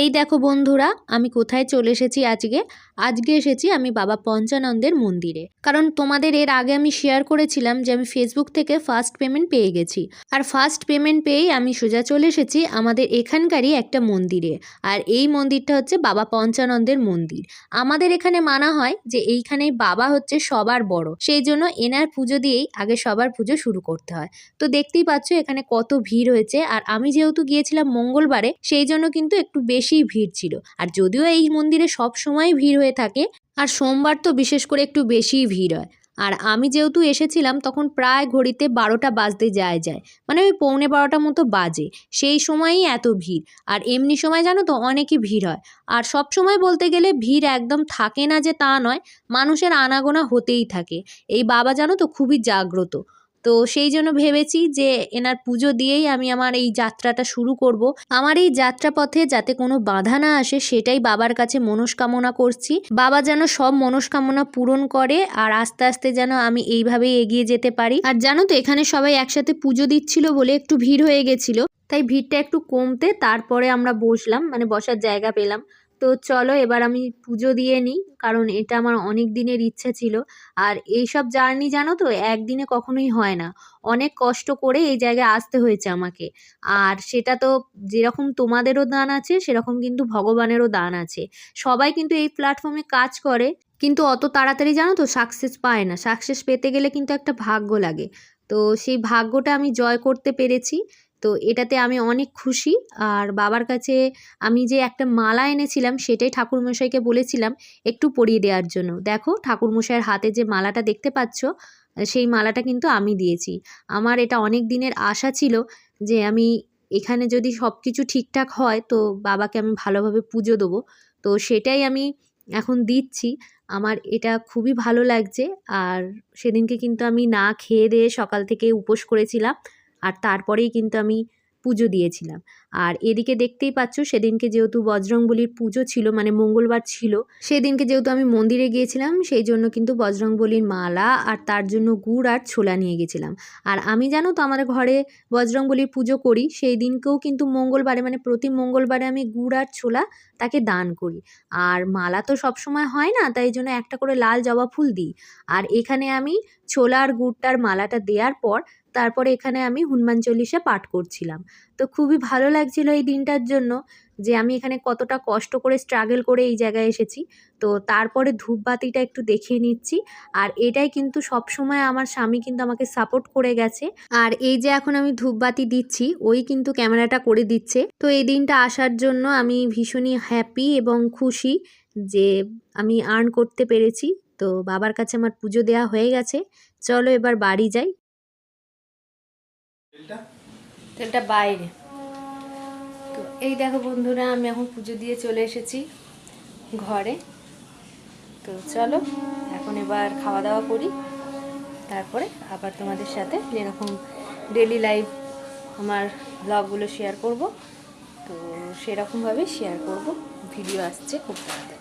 এই দেখো বন্ধুরা, আমি কোথায় চলে এসেছি আজকে? আজকে এসেছি আমি বাবা পঞ্চানন্দের মন্দিরে। কারণ তোমাদের এর আগে আমি শেয়ার করেছিলাম যে আমি ফেসবুক থেকে ফার্স্ট পেমেন্ট পেয়ে গেছি। আর ফার্স্ট পেমেন্ট পেয়েই আমি সোজা চলে এসেছি আমাদের এখানকারই একটা মন্দিরে। আর এই মন্দিরটা হচ্ছে বাবা পঞ্চানন্দের মন্দির। আমাদের এখানে মানা হয় যে এইখানেই বাবা হচ্ছে সবার বড়। সেই জন্য এনার পুজো দিয়েই আগে সবার পুজো শুরু করতে হয়। তো দেখতেই পাচ্ছ এখানে কত ভিড় হয়েছে। আর আমি যেহেতু গিয়েছিলাম মঙ্গলবারে, সেই জন্য কিন্তু একটু বেশি ভিড় ছিল। আর যদিও এই মন্দিরে সব সময় ভিড় হয়ে থাকে, আর সোমবার তো বিশেষ করে একটু বেশিই ভিড় হয়। আর আমি যেহেতু এসেছিলাম, তখন প্রায় ঘড়িতে বারোটা বাজতে যায় যায়। মানে ওই পৌনে বারোটা মতো বাজে। সেই সময়ই এত ভিড়। আর এমনি সময় জানো তো, অনেকই ভিড় হয়। আর সব সময় বলতে গেলে ভিড় একদম থাকে না যে তা নয়, মানুষের আনাগোনা হতেই থাকে। এই বাবা জানো তো, খুবই জাগ্রত। তো সেই জন্য ভেবেছি যে এনার পুজো দিয়েই আমি আমার এই যাত্রাটা শুরু করব। আমার এই যাত্রাপথে যাতে কোনো বাধা না আসে সেটাই বাবার কাছে মনস্কামনা করছি। বাবা যেন সব মনস্কামনা পূরণ করে আর আস্তে আস্তে যেন আমি এইভাবেই এগিয়ে যেতে পারি। আর জানো তো এখানে সবাই একসাথে পুজো দিচ্ছিল বলে একটু ভিড় হয়ে গেছিল। তাই ভিড়টা একটু কমতে তারপরে আমরা বসলাম মানে বসার জায়গা পেলাম। তো চলো এবার আমি পুজো দিয়ে নিই, কারণ এটা আমার অনেক দিনের ইচ্ছা ছিল। আর এইসব জার্নি জানো তো, একদিনে কখনোই হয় না। অনেক কষ্ট করে এই জায়গায় আসতে হয়েছে আমাকে। আর সেটা তো যেরকম তোমাদেরও দান আছে, সেরকম কিন্তু ভগবানেরও দান আছে। সবাই কিন্তু এই প্ল্যাটফর্মে কাজ করে, কিন্তু অত তাড়াতাড়ি জানো তো সাকসেস পায় না। সাকসেস পেতে গেলে কিন্তু একটা ভাগ্য লাগে। তো সেই ভাগ্যটা আমি জয় করতে পেরেছি। তো এটাতে আমি অনেক খুশি। আর বাবার কাছে আমি যে একটা মালা এনেছিলাম, সেটাই ঠাকুরমশাইকে বলেছিলাম একটু পরিয়ে দেওয়ার জন্য। দেখো, ঠাকুরমশাইয়ের হাতে যে মালাটা দেখতে পাচ্ছ, সেই মালাটা কিন্তু আমি দিয়েছি। আমার এটা অনেক দিনের আশা ছিল যে আমি এখানে যদি সব কিছু ঠিকঠাক হয়, তো বাবাকে আমি ভালোভাবে পুজো দেবো। তো সেটাই আমি এখন দিচ্ছি। আমার এটা খুবই ভালো লাগছে। আর সেদিনকে কিন্তু আমি না খেয়ে দিয়ে সকাল থেকে উপোস করেছিলাম। আর তারপরেই কিন্তু আমি পুজো দিয়েছিলাম। আর এদিকে দেখতেই পাচ্ছ, সেদিনকে যেহেতু বজরংবলির পুজো ছিল মানে মঙ্গলবার ছিল, সেদিনকে যেহেতু আমি মন্দিরে গিয়েছিলাম, সেই জন্য কিন্তু বজরংবলির মালা আর তার জন্য গুড় আর ছোলা নিয়ে গেছিলাম। আর আমি জানো তো আমাদের ঘরে বজরংবলির পুজো করি, সেই দিনকেও কিন্তু মঙ্গলবারে মানে প্রতি মঙ্গলবারে আমি গুড় আর ছোলা তাকে দান করি। আর মালা তো সবসময় হয় না, তাই জন্য একটা করে লাল জবা ফুল দিই। আর এখানে আমি ছোলা আর গুড়টার মালাটা দেওয়ার পর তারপরে এখানে আমি হনুমান চল্লিশা পাঠ করছিলাম। তো খুবই ভালো লাগছিল এই দিনটার জন্য যে আমি এখানে কতটা কষ্ট করে স্ট্রাগল করে এই জায়গায় এসেছি। তো তারপরে ধূপবাতিটা একটু দেখিয়ে নিচ্ছি। আর এটাই কিন্তু সব সময় আমার স্বামী কিন্তু আমাকে সাপোর্ট করে গেছে। আর এই যে এখন আমি ধূপবাতি দিচ্ছি, ওই কিন্তু ক্যামেরাটা করে দিচ্ছে। তো এই দিনটা আসার জন্য আমি ভীষণই হ্যাপি এবং খুশি যে আমি আর্ন করতে পেরেছি। তো বাবার কাছে আমার পুজো দেওয়া হয়ে গেছে। চলো এবার বাড়ি যাই। তেলটা? বাইরে। তো এই দেখো বন্ধুরা, আমি এখন পুজো দিয়ে চলে এসেছি ঘরে। তো চলো, এখন এবার খাওয়া দাওয়া করি। তারপরে আবার তোমাদের সাথে যেরকম ডেলি লাইফ আমার ব্লগগুলো শেয়ার করব, তো সেরকমভাবে শেয়ার করব। ভিডিও আসছে খুব তাড়াতাড়ি।